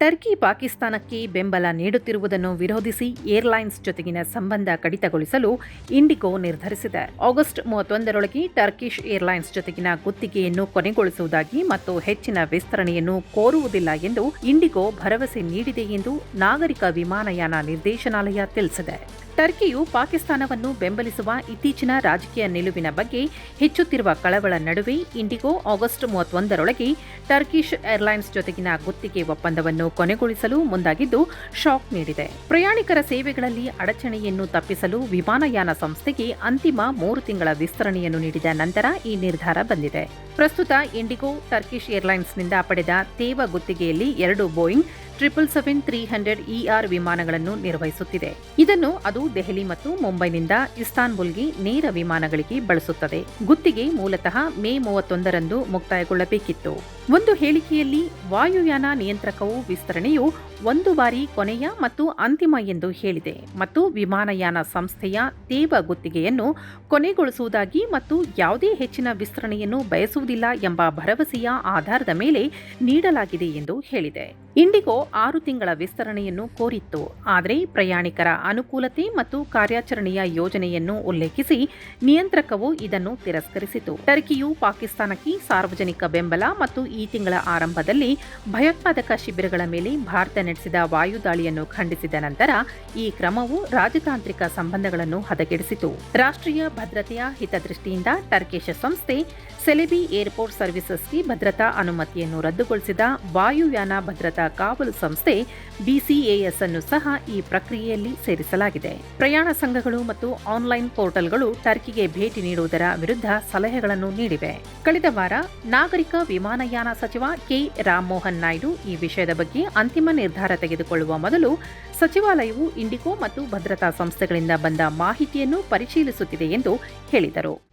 Turkey ಪಾಕಿಸ್ತಾನಕ್ಕೆ ಬೆಂಬಲ ನೀಡುತ್ತಿರುವುದನ್ನು ವಿರೋಧಿಸಿ ಏರ್ಲೈನ್ಸ್ ಜೊತೆಗಿನ ಸಂಬಂಧ ಕಡಿತಗೊಳಿಸಲು ಇಂಡಿಗೋ ನಿರ್ಧರಿಸಿದೆ. ಆಗಸ್ಟ್ ಮೂವತ್ತೊಂದರೊಳಗೆ ಟರ್ಕಿಶ್ ಏರ್ಲೈನ್ಸ್ ಜೊತೆಗಿನ ಗುತ್ತಿಗೆಯನ್ನು ಕೊನೆಗೊಳಿಸುವುದಾಗಿ ಮತ್ತು ಹೆಚ್ಚಿನ ವಿಸ್ತರಣೆಯನ್ನು ಕೋರುವುದಿಲ್ಲ ಎಂದು ಇಂಡಿಗೋ ಭರವಸೆ ನೀಡಿದೆ ಎಂದು ನಾಗರಿಕ ವಿಮಾನಯಾನ ನಿರ್ದೇಶನಾಲಯ ತಿಳಿಸಿದೆ. ಟರ್ಕಿಯು ಪಾಕಿಸ್ತಾನವನ್ನು ಬೆಂಬಲಿಸುವ ಇತ್ತೀಚಿನ ರಾಜಕೀಯ ನಿಲುವಿನ ಬಗ್ಗೆ ಹೆಚ್ಚುತ್ತಿರುವ ಕಳವಳ ನಡುವೆ ಇಂಡಿಗೋ ಆಗಸ್ಟ್ ಮೂವತ್ತೊಂದರೊಳಗೆ ಟರ್ಕಿಶ್ ಏರ್ಲೈನ್ಸ್ ಜೊತೆಗಿನ ಗುತ್ತಿಗೆ ಒಪ್ಪಂದವನ್ನು ಕೊನೆಗೊಳಿಸಲು ಮುಂದಾಗಿದ್ದು, ಶಾಕ್ ನೀಡಿದೆ. ಪ್ರಯಾಣಿಕರ ಸೇವೆಗಳಲ್ಲಿ ಅಡಚಣೆಯನ್ನು ತಪ್ಪಿಸಲು ವಿಮಾನಯಾನ ಸಂಸ್ಥೆಗೆ ಅಂತಿಮ ಮೂರು ತಿಂಗಳ ವಿಸ್ತರಣೆಯನ್ನು ನೀಡಿದ ನಂತರ ಈ ನಿರ್ಧಾರ ಬಂದಿದೆ. ಪ್ರಸ್ತುತ ಇಂಡಿಗೋ, ಟರ್ಕಿಶ್ ಏರ್ಲೈನ್ಸ್ನಿಂದ ಪಡೆದ ತೇವ ಗುತ್ತಿಗೆಯಲ್ಲಿ ಎರಡು Boeing triple seven three hundred E R ವಿಮಾನಗಳನ್ನು ನಿರ್ವಹಿಸುತ್ತಿದೆ ಇದನ್ನು ಅದು ದೆಹಲಿ ಮತ್ತು ಮುಂಬೈನಿಂದ ಇಸ್ತಾನ್ಬುಲ್ಗೆ ನೇರ ವಿಮಾನಗಳಿಗೆ ಬಳಸುತ್ತದೆ ಗುತ್ತಿಗೆ ಮೂಲತಃ ಮೇ ಮೂವತ್ತೊಂದರಂದು ಮುಕ್ತಾಯಗೊಳ್ಳಬೇಕಿತ್ತು ಒಂದು ಹೇಳಿಕೆಯಲ್ಲಿ ವಾಯುಯಾನ ನಿಯಂತ್ರಕವು ವಿಸ್ತರಣೆಯು ಒಂದು ಬಾರಿ ಕೊನೆಯ ಮತ್ತು ಅಂತಿಮ ಎಂದು ಹೇಳಿದೆ ಮತ್ತು ವಿಮಾನಯಾನ ಸಂಸ್ಥೆಯ ತೇವ ಗುತ್ತಿಗೆಯನ್ನು ಕೊನೆಗೊಳಿಸುವುದಾಗಿ ಮತ್ತು ಯಾವುದೇ ಹೆಚ್ಚಿನ ವಿಸ್ತರಣೆಯನ್ನು ಬಯಸುವುದಿಲ್ಲ ಎಂಬ ಭರವಸೆಯ ಆಧಾರದ ಮೇಲೆ ನೀಡಲಾಗಿದೆ ಎಂದು ಹೇಳಿದೆ ಇಂಡಿಗೋ ಆರು ತಿಂಗಳ ವಿಸ್ತರಣೆಯನ್ನು ಕೋರಿತ್ತು. ಆದರೆ ಪ್ರಯಾಣಿಕರ ಅನುಕೂಲತೆ ಮತ್ತು ಕಾರ್ಯಾಚರಣೆಯ ಯೋಜನೆಯನ್ನು ಉಲ್ಲೇಖಿಸಿ ನಿಯಂತ್ರಕವು ಇದನ್ನು ತಿರಸ್ಕರಿಸಿತು. ಟರ್ಕಿಯು ಪಾಕಿಸ್ತಾನಕ್ಕೆ ಸಾರ್ವಜನಿಕ ಬೆಂಬಲ ಮತ್ತು ಈ ತಿಂಗಳ ಆರಂಭದಲ್ಲಿ ಭಯೋತ್ಪಾದಕ ಶಿಬಿರಗಳ ಮೇಲೆ ಭಾರತ ನಡೆಸಿದ ವಾಯುದಾಳಿಯನ್ನು ಖಂಡಿಸಿದ ನಂತರ ಈ ಕ್ರಮವು ರಾಜತಾಂತ್ರಿಕ ಸಂಬಂಧಗಳನ್ನು ಹದಗೆಡಿಸಿತು. ರಾಷ್ಟ್ರೀಯ ಭದ್ರತೆಯ ಹಿತದೃಷ್ಟಿಯಿಂದ ಟರ್ಕಿಶ ಸಂಸ್ಥೆ ಸೆಲೆಬಿ ಏರ್ಪೋರ್ಟ್ ಸರ್ವಿಸಸ್ಗೆ ಭದ್ರತಾ ಅನುಮತಿಯನ್ನು ರದ್ದುಗೊಳಿಸಿದ ವಾಯುಯಾನ ಭದ್ರತಾ ಕಾವಲು ಸಂಸ್ಥೆ ಬಿಸಿಎಎಸ್ ಅನ್ನು ಸಹ ಈ ಪ್ರಕ್ರಿಯೆಯಲ್ಲಿ ಸೇರಿಸಲಾಗಿದೆ. ಪ್ರಯಾಣ ಸಂಘಗಳು ಮತ್ತು ಆನ್ಲೈನ್ ಪೋರ್ಟಲ್ಗಳು ಟರ್ಕಿಗೆ ಭೇಟಿ ನೀಡುವುದರ ವಿರುದ್ಧ ಸಲಹೆಗಳನ್ನು ನೀಡಿವೆ. ಕಳೆದ ವಾರ ನಾಗರಿಕ ವಿಮಾನಯಾನ ಸಚಿವ ಕೆ ರಾಮಮೋಹನ್ ನಾಯ್ಡು ಈ ವಿಷಯದ ಬಗ್ಗೆ ಅಂತಿಮ ನಿರ್ಧಾರ ತೆಗೆದುಕೊಳ್ಳುವ ಮೊದಲು ಸಚಿವಾಲಯವು ಇಂಡಿಗೋ ಮತ್ತು ಭದ್ರತಾ ಸಂಸ್ಥೆಗಳಿಂದ ಬಂದ ಮಾಹಿತಿಯನ್ನು ಪರಿಶೀಲಿಸುತ್ತಿದೆ ಎಂದು ಹೇಳಿದರು.